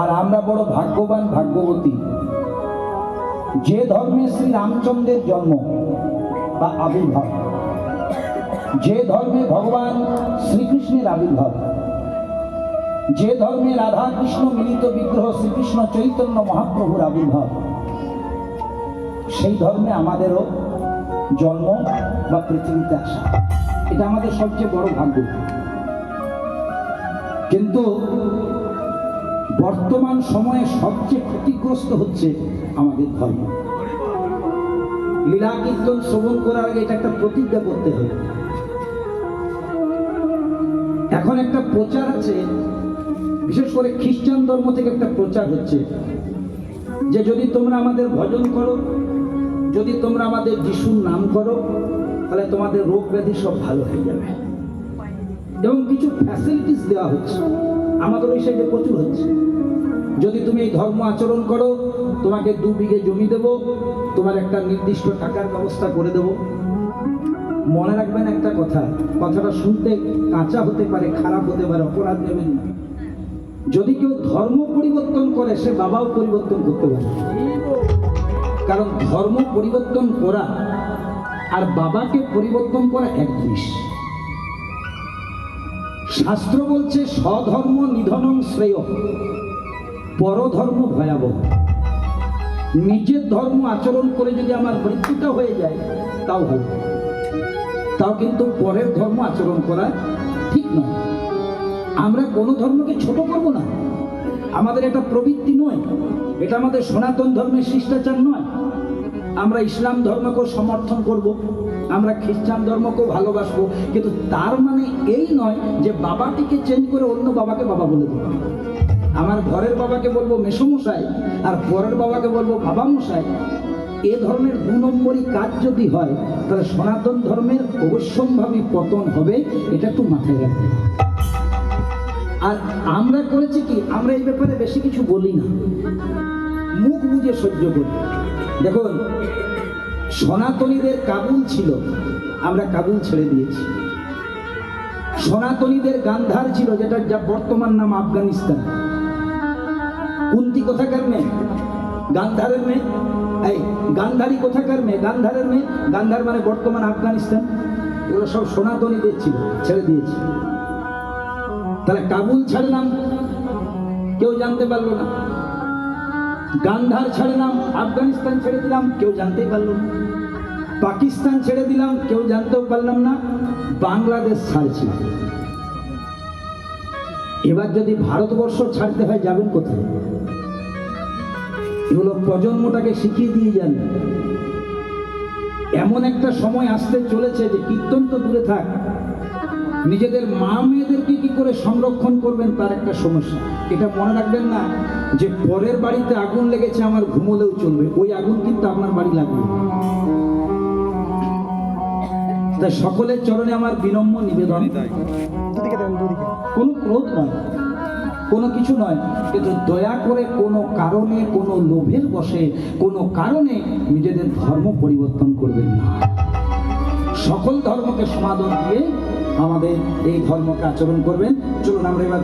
আর আমরা বড় ভাগ্যবান ভাগ্যবতী। যে ধর্মে শ্রী রামচন্দ্রের জন্ম বা আবির্ভাব, যে ধর্মে ভগবান শ্রীকৃষ্ণের আবির্ভাব, যে ধর্মে রাধা কৃষ্ণ মিলিত বিগ্রহ শ্রীকৃষ্ণ চৈতন্য মহাপ্রভুর আবির্ভাব, সেই ধর্মে আমাদেরও জন্ম বা পৃথিবীতে আসা। এটা আমাদের সবচেয়ে বড় ভাগ্য। কিন্তু বর্তমান সময়ে সবচেয়ে ক্ষতিগ্রস্ত হচ্ছে আমাদের ধর্ম। লীলা কীর্তন শ্রবণ করার আগে এটা একটা প্রতিজ্ঞা করতে হবে। এখন একটা প্রচার আছে, বিশেষ করে খ্রিস্টান ধর্ম থেকে একটা প্রচার হচ্ছে যে যদি তোমরা আমাদের ভজন করো, যদি তোমরা আমাদের যিশুর নাম করো, তাহলে তোমাদের রোগ ব্যাধি সব ভালো হয়ে যাবে। এবং কিছু ফ্যাসিলিটিস দেওয়া হচ্ছে। আমাদের ওই সাইডে প্রচুর হচ্ছে। যদি তুমি এই ধর্ম আচরণ করো, তোমাকে দু বিঘে জমি দেব, তোমার একটা নির্দিষ্ট টাকার ব্যবস্থা করে দেব। মনে রাখবেন একটা কথা, কথাটা শুনতে কাঁচা হতে পারে, খারাপ হতে পারে, অপরাধ নেবেন না। যদি কেউ ধর্ম পরিবর্তন করে, সে বাবাও পরিবর্তন করতে পারে। কারণ ধর্ম পরিবর্তন করা আর বাবাকে পরিবর্তন করা এক জিনিস। শাস্ত্র বলছে স্বধর্ম নিধনং শ্রেয়। পরধর্ম ভয়াবহ। নিজের ধর্ম আচরণ করে যদি আমার মৃত্যুটা হয়ে যায়, তাও ভালো। তাও কিন্তু পরের ধর্ম আচরণ করা ঠিক নয়। আমরা কোনো ধর্মকে ছোট করব না। আমাদের এটা প্রবৃত্তি নয়। এটা আমাদের সনাতন ধর্মের শিষ্টাচার নয়। আমরা ইসলাম ধর্মকেও সমর্থন করব, আমরা খ্রিস্টান ধর্মকেও ভালোবাসবো, কিন্তু তার মানে এই নয় যে বাবাটিকে চেঞ্জ করে অন্য বাবাকে বাবা বলে দেবো। আমার ঘরের বাবাকে বলব মেসমশাই, আর পরের বাবাকে বলব বাবা মশাই এ ধরনের দু নম্বরই কাজ যদি হয়, তাহলে সনাতন ধর্মের অবশ্যম্ভাবী পতন হবে, এটা একটু মাথায় রাখবে। আর আমরা করেছি কি? আমরা এই ব্যাপারে বেশি কিছু বলি না। মুখ বুঝে সহ্য করি। দেখুন, সনাতনীদের কাবুল ছিল, আমরা কাবুল ছেড়ে দিয়েছি। সনাতনীদের গান্ধার ছিল যেটা যা বর্তমান নাম আফগানিস্তান। কুন্তি কোথাকার মেয়ে? গান্ধারের মেয়ে? এই, গান্ধারী কোথাকার মেয়ে? গান্ধারের মেয়ে? গান্ধার মানে বর্তমান আফগানিস্তান। এগুলো সব সনাতনীদের ছিল, ছেড়ে দিয়েছি। তাহলে কাবুল ছাড়লাম, কেউ জানতে পারল না। গান্ধার ছাড়লাম আফগানিস্তান ছেড়ে দিলাম, কেউ জানতেই পারল না। পাকিস্তান ছেড়ে দিলাম, কেউ জানতেও পারলাম না। বাংলাদেশ ছাড়ছি। এবার যদি ভারতবর্ষ ছাড়তে হয়, যাবেন কোথায়? এগুলো প্রজন্মটাকে শিখিয়ে দিয়ে যান। এমন একটা সময় আসতে চলেছে যে কীর্তন তো দূরে থাক নিজেদের মা মেয়েদেরকে কি করে সংরক্ষণ করবেন তার একটা সমস্যা। এটা মনে রাখবেন না যে পরের বাড়িতে আগুন লেগেছে আমার ঘুমোলেও চলবে। ওই আগুন কিন্তু আপনার বাড়ি লাগবে। তাই সকলের চরণে আমার বিনম্র নিবেদন। কোনো ক্রোধ নয় কোনো কিছু নয় কিন্তু দয়া করে কোনো কারণে কোনো লোভের বসে কোনো কারণে নিজেদের ধর্ম পরিবর্তন করবেন না। সকল ধর্মকে সমাদর দিয়ে আমাদের এই ধর্মকে আচরণ করবেন। চলুন আমরা এবার